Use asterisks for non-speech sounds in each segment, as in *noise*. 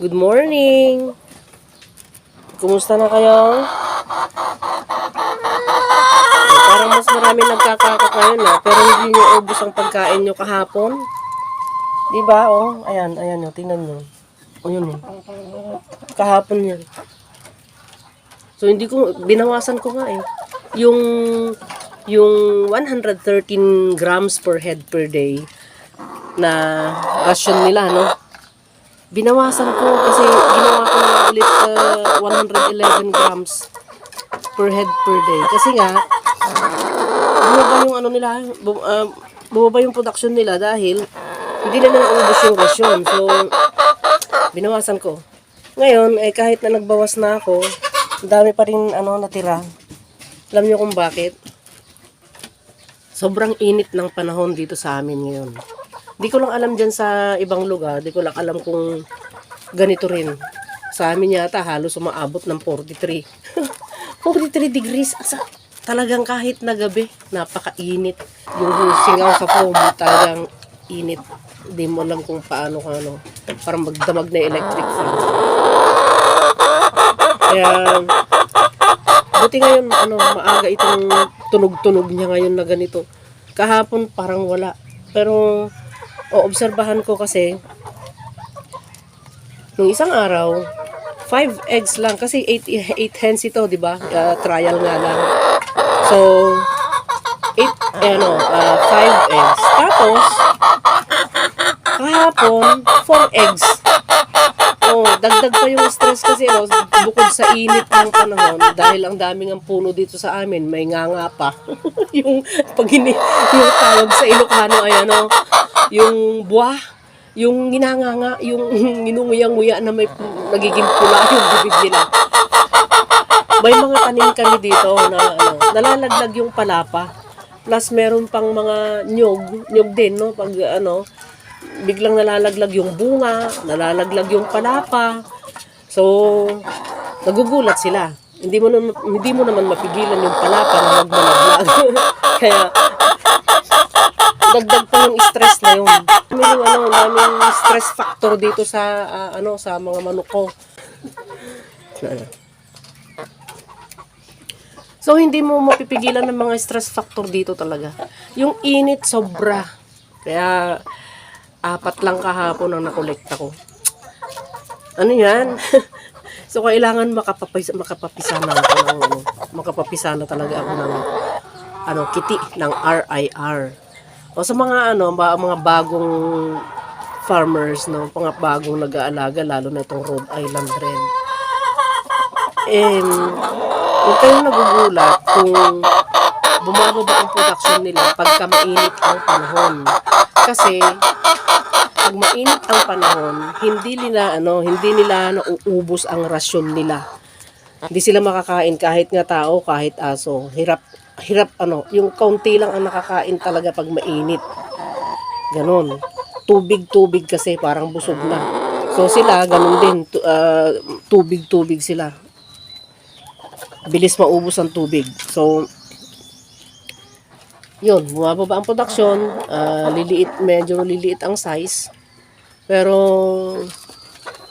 Good morning! Kumusta na kayo? Parang mas marami nagkakakak ngayon ah, pero hindi nyo ubos ang pagkain nyo kahapon. Di ba? Oh, ayan, ayan oh, tingnan nyo. O yun oh. Kahapon yan. So hindi ko, binawasan ko nga eh. Yung, yung 113 grams per head per day na ration nila, no? Binawasan ko kasi ginawa ko na ulit uh, 111 grams per head per day. Kasi nga, bumaba yung ano nila, bu, uh, bumaba yung production nila dahil hindi na naubos yung rasyon. So, binawasan ko. Ngayon, eh, kahit na nagbawas na ako, dami pa rin ano, natira. Alam niyo kung bakit? Sobrang init ng panahon dito sa amin ngayon. Di ko lang alam dyan sa ibang lugar. Di ko lang alam kung ganito rin. Sa amin yata halos umaabot ng 43. 43 *laughs* degrees. Asa, talagang kahit na gabi, napakainit. Yung singaw sa foam, talagang init. Di mo alam kung paano ka ano. Parang magdamag na electric fan. Kaya, buti ngayon, ano, maaga itong tunog-tunog niya ngayon na ganito. Kahapon parang wala. Pero, o obserbahan ko kasi, nung isang araw, 5 eggs lang. Kasi 8, 8 hens ito, di ba? Ah, trial nga lang. So, 8, eh, ano, 5 eggs. Tapos, kahapon, 4 eggs. Oh, dagdag pa yung stress kasi oh, bukod sa init ng panahon dahil ang daming ang puno dito sa amin, may nganga pa. *laughs* yung pag yung tawag sa Ilocano ay ano, yung buwa, yung ginanganga, yung *laughs* ginunguyang-nguya na may nagiging pula *laughs* yung bibig nila. May mga tanim kami dito na ano, nalalaglag yung palapa. Plus meron pang mga nyog, nyog din no, pag ano, biglang nalalaglag yung bunga, nalalaglag yung palapa. So, nagugulat sila. Hindi mo naman, hindi mo naman mapigilan yung palapa na magmalaglag. *laughs* Kaya, dagdag pa yung stress na yun. May yung ano, daming stress factor dito sa ah, ano sa mga manok ko. So hindi mo mapipigilan ng mga stress factor dito talaga. Yung init sobra. Kaya apat lang kahapon ang nakolekta ko. Ano yan? *laughs* so kailangan makapapisa, makapapisa na ako ng ano, makapapisa na talaga ako ng ano, kiti ng RIR. O sa mga ano, mga bagong farmers, no, mga bagong nag-aalaga, lalo na itong Rhode Island Red. Um, huwag kayong nagugulat kung bumababa ang production nila pagka mainit ang panahon. Kasi, pag mainit ang panahon, hindi nila, ano, hindi nila nauubos ang rasyon nila. Hindi sila makakain kahit nga tao, kahit aso. Hirap, hirap, ano, yung kaunti lang ang nakakain talaga pag mainit. Ganon. Tubig-tubig kasi, parang busog na. So sila, ganun din, ah, tubig-tubig sila. Bilis maubos ang tubig. So, yun, bumababa ang production, ah, liliit, medyo liliit ang size. Pero,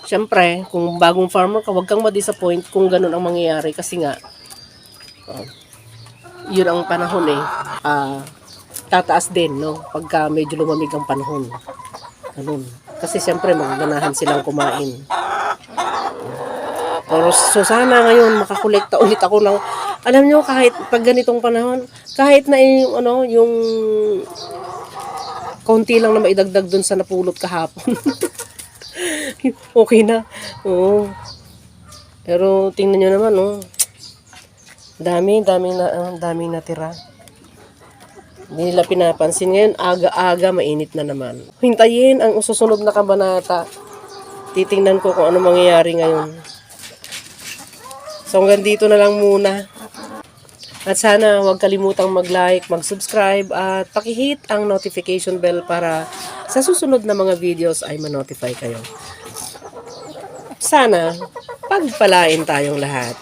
syempre, kung bagong farmer ka, huwag kang ma-disappoint kung ganun ang mangyayari. Kasi nga, ah, yun ang panahon eh. Ah, tataas din, no? Pagka medyo lumamig ang panahon. Ganun. Kasi syempre, magaganahan silang kumain. Pero so sana ngayon makakolekta ulit ako ng alam nyo kahit pag ganitong panahon kahit na yung ano yung konti lang na maidagdag dun sa napulot kahapon. *laughs* okay na. Oo. Pero tingnan nyo naman oh. Dami, dami na ah, daming natira. Hindi nila pinapansin ngayon, aga-aga mainit na naman. Hintayin ang susunod na kabanata. Titingnan ko kung ano mangyayari ngayon. So hanggang dito na lang muna. At sana huwag kalimutang mag-like, mag-subscribe at pakihit ang notification bell para sa susunod na mga videos ay ma-notify kayo. Sana pagpalain tayong lahat.